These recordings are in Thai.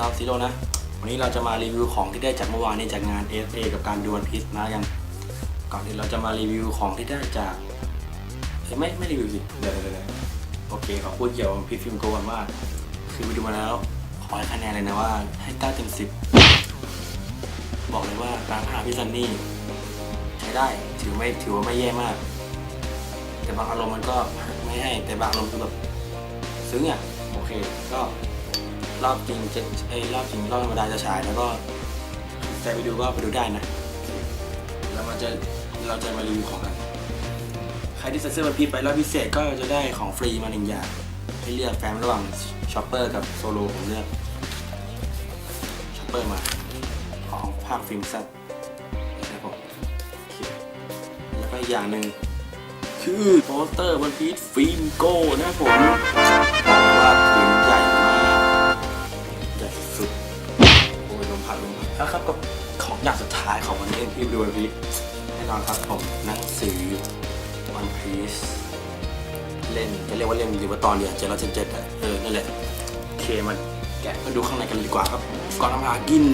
รอบซีโร่นะ วันนี้เราจะมารีวิวของที่ได้จากเมื่อวานนี้จากงาน FA กับการดวลพิษมากัน ก่อนที่เราจะมารีวิวของที่ได้จากเอ้ยไม่ไม่รีวิวสิเดี๋ยวเดี๋ยวโอเคขอพูดเกี่ยวกับพิฟิล์มโกก่อนว่า คือไปดูมาแล้วขอให้คะแนนเลยนะว่าให้9เต็ม10บบอกเลยว่าการพาพี่ซันนี่ใช้ได้ถือไม่ถือว่าไม่แย่มาก แต่บางอารมณ์มันก็ไม่ให้แต่บางอารมณ์คือแบบซึ้งอะโอเคก็ รอบจริงจะไอ้รอบจริงรอบธรรมดาจะฉายแล้วก็ใครไปดูก็ไปดูได้นะแล้วมันจะเราจะมารีวิวของกัน ใครที่ใส่เสื้อวันพีไปรอบพิเศษก็จะได้ของฟรีมาหนึ่งอย่างให้เลือกแฟมระหว่างช็อปเปอร์กับโซโลผมเลือกช็อปเปอร์มาของภาคฟิล์มซ่บนะครับผมแล้วก็อีกอย่างหนึ่งคือโปสเตอร์วันพีชฟิล์มโก้นะครับผมบอกว่า แล้วครับกับของอย่างสุดท้ายของวันนี้ที่ดูวันพีชแน่นอนครับผมหนังสือวันพีชเล่นจะเรียกว่าเล่นหรือว่าตอนเดียวเจ็ดร้อยเจ็ดเจ็ดอะเออนั่นแหละเคมาแกะมาดูข้างในกันดีกว่าครับ ก่อนทำมากิน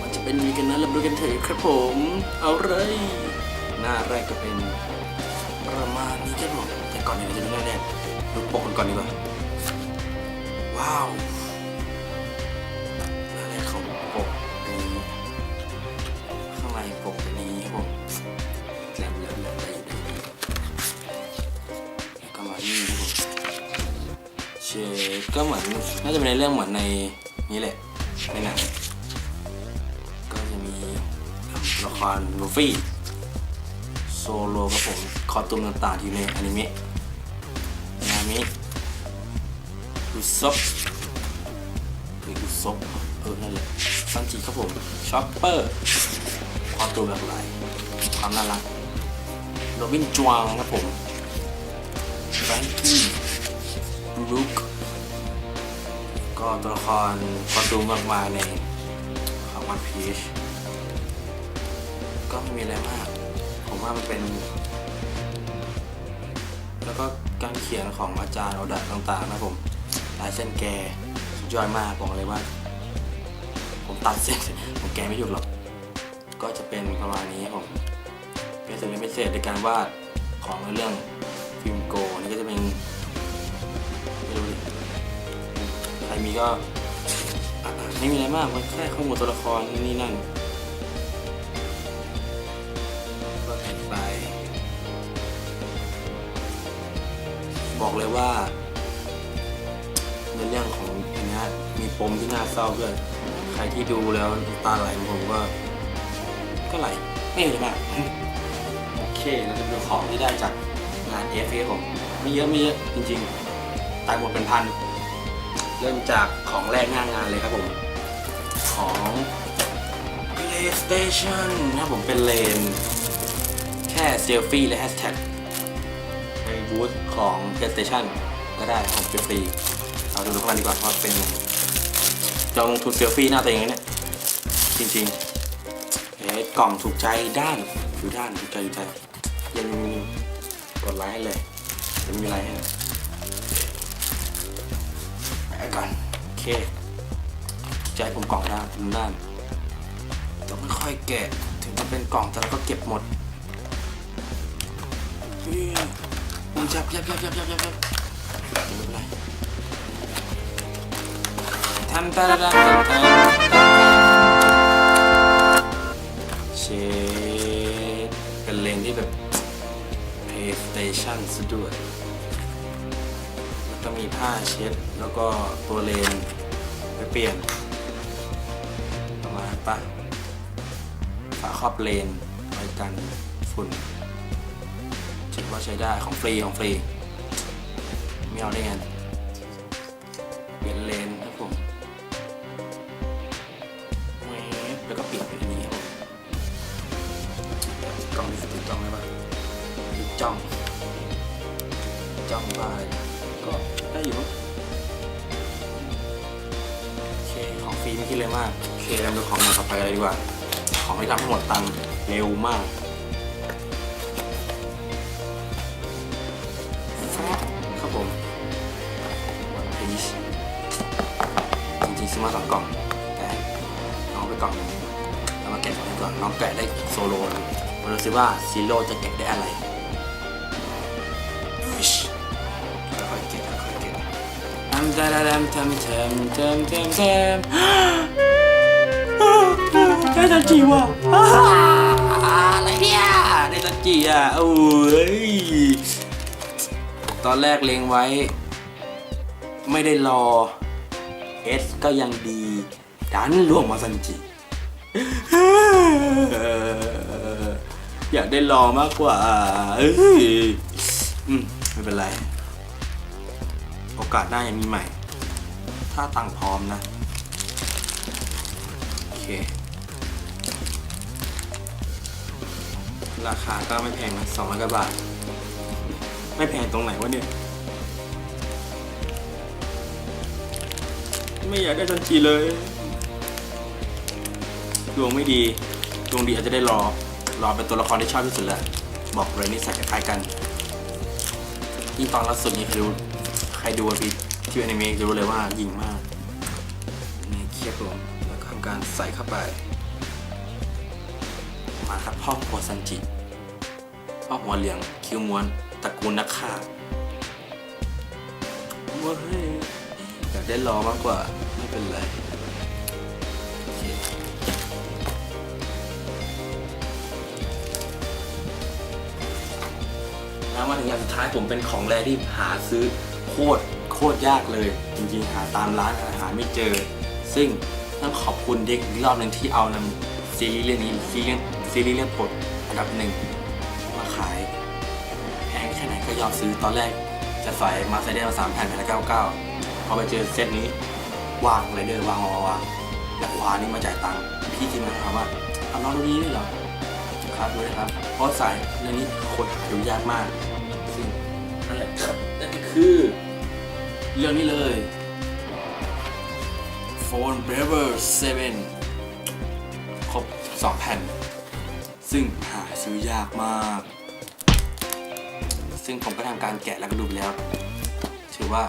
มันจะเป็นมีกันนะเราดูกันเถอะครับผม เอาเลย หน้าแรกก็เป็นประมาณนี้ครับผมแต่ก่อนอื่นเราจะดูหน้าแรกดูปกกันก่อนดีกว่าว้าวหน้าแรกของปกนี้ข้างในปกเป็นอย่างนี้ครับผมแหลมแหลมแหลมได้อยู่ได้อยู่แล้วก็มานี่ครับผมเชก็เหมือนน่าจะเป็นในเรื่องเหมือนในนี้แหละในหนังก็จะมีละครลูฟี่ โซโลกับผมคอสตูมต่างๆที่ในอนิเมะนามิอุซบหรืออุซบเออนั่นแหละซันจิครับผมช็อปเปอร์คอสตูมหลากหลายความน่ารักโรบินจวงครับผมแฟรงกี้บรูคก็ตัวละครคอสตูมมากมายในของวันพีชก็ไม่มีอะไรมาก ผมว่ามันเป็น แล้วก็การเขียนของอาจารย์อดะต่างๆ นะผมลายเส้นแกสุดยอดมากบอกเลยว่า ผมตัดเส้นผมแกไม่หยุดหรอก ก็จะเป็นประมาณนี้ผมเป็นสิ่งที่พิเศษในการวาดของเรื่องฟิล์มโกนี่ก็จะเป็นไม่รู้ดิใครมีก็ ไม่มีอะไรมากมันแค่ข้อมูลตัวละครนู่นนี่ บอกเลยว่าในเรื่องของอันนี้มีปมที่น่าเศร้าด้วยใครที่ดูแล้วตาไหลผมว่าก็ไหลไม่เลยมากโอเคเราจะดูของที่ได้จากงาน f อฟเอผมไม่เยอะไม่เยอะจริงๆตายหมดเป็นพัน เริ่มจากของแรกหน้างานเลยครับผม ของ PlayStation นะผมเป็นเลน แค่เซลฟี่และแฮชแท็ก บูธของ PlayStation ก็ได้ครับผมฟรีๆเราดูข้างในดีกว่าว่าเป็นยังไงจองลงทุนเซลฟี่หน้าตัวเองเนี่ยจริงๆเอ๊กล่องถูกใจด้านอยู่ด้านถูกใจอยู่ใจยังมีกดไลค์ให้เลยจะมีไลค์ให้นะแปก่อนโอเคใจผมกล่องด้านด้านต้องค่อยๆแกะถึงจะเป็นกล่องแต่เราก็เก็บหมดเฮ้ยอุ้ยยับยับยับยับยับยับยับไม่เป็นไรทำตาดาดาดาเชดเป็นเลนที่แบบ PlayStation ซะด้วยแล้วก็มีผ้าเช็ด แล้วก็ตัวเลนไปเปลี่ยนประมาณปะฝาครอบเลนไว้กันฝุ่น ถือว่าใช้ได้ของฟรีของฟรีไม่เอาได้ไงเปลี่ยนเลนครับผมแล้วก็เปลี่ยนเป็นอันนี้ครับกล้องนี้ติดจ้องได้ปะติดจ้องจ้องไปก็ได้อยู่โอเคของฟรีไม่คิดเลยมากโอเคเราดูของอย่างต่อไปกันเลยดีกว่า ของที่ทำให้หมดตังค์เร็วมาก มาสองกล่องแต่น้องไปกล่องนึงแล้วมาแกะกล่อนก่อนน้องแกะได้โซโล่นมาดูซิว่าซีโร่จะแกะได้อะไรอิชค่อยๆแกะค่อยๆแกะทำทำทำทำทำทำทำทำได้ทันจีว่ะอะไรเนี่ยได้ทันจีอะโอ้ยตอนแรกเลงไว้ ไม่ได้รอ เอสก็ยังดีดันล่วงมาซันจิ อยากได้รอมากกว่าเอ้ยอืมไม่เป็นไร โอกาสหน้ายังมีใหม่ ถ้าตังค์พร้อมนะ โอเค ราคาก็ไม่แพงนะสองร้อยกว่าบาท ไม่แพงตรงไหนวะเนี่ย ไม่อยากได้ทันทีเลย ดวงไม่ดี ดวงดีอาจจะได้รอ รอเป็นตัวละครที่ชอบที่สุดแหละ บอกเลยนี่สักคล้ายกัน ยิ่งตอนล่าสุดนี้ใครดูใครดูวันพีที่อนิเมะจะรู้เลยว่ายิงมาก นี่เครียบลงแล้วก็ทำการใส่เข้าไป มาครับพ่อหัวซันจิ พ่อหัวเหลียง คิ้วม้วนตระกูลนักฆ่าเว้ยอยาก ได้รอมากกว่า ไม่เป็นไรแล้วมาถึงอย่างสุดท้ายผมเป็นของแรที่หาซื้อโคตรโคตรยากเลย จริงๆ หาตามร้านอาหารไม่เจอ ซึ่งต้องขอบคุณเด็กรอบหนึ่งที่เอานำซีรีส์เรื่องนี้ซีรีส์ซีรีส์เรื่องโปรดอันดับหนึ่งมาขาย แพงแค่ไหนก็ยอมซื้อตอนแรกจะใส่มาใส่ได้มาสามแผ่นแผ่นละเก้าเก้า พอไปเจอเซตนี้วางเลยเดอร์วางวางวางแล้ววานี่มาจ่ายตังค์พี่ที่มาถามว่าเอาน้องดูนี้ด้วยเหรอครับด้วยครับ เพราะสายเรื่องนี้คนหาดูยากมากซึ่งนั่นแหละครับนั่นก็คือ เรื่องนี้เลย Phone Braver 7 ครบ 2 แผ่น ซึ่งหาซื้อยากมาก ซึ่งผมก็ทำการแกะแล้วก็ดูไปแล้ว ถือว่า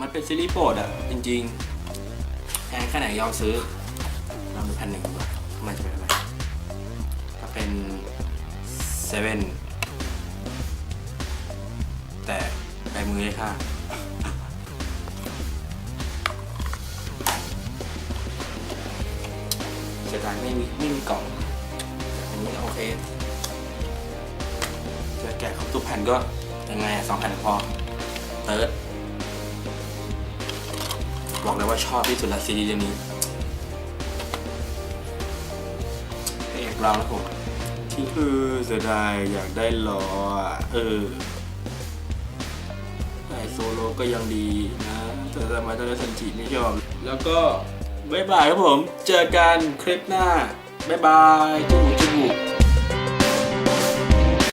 มันเป็นซีรีส์โปรดอะจริงๆแพงแค่ไหนยอมซื้อลองดูแผ่นหนึ่งดีกว่ามันจะเป็นอะไรก็เป็นเซเว่นแต่ลายมือเลยค่ะเสียดายไม่มีไม่มีกล่องอันนี้โอเคจอแกะครบทุกแผ่นก็ยังไงสองแผ่นพอเติร์ด บอกเลยว่าชอบที่สุดละซีรีส์เรื่องนี้พระเอกเราแล้วผมที่เออเสียดายอยากได้ล้อเออได้โซโลก็ยังดีนะแต่ทำไมตอนนี้สันจิไม่ชอบ แล้วก็บ๊ายบายครับผม เจอกันคลิปหน้าบ๊ายบายจูบจูบ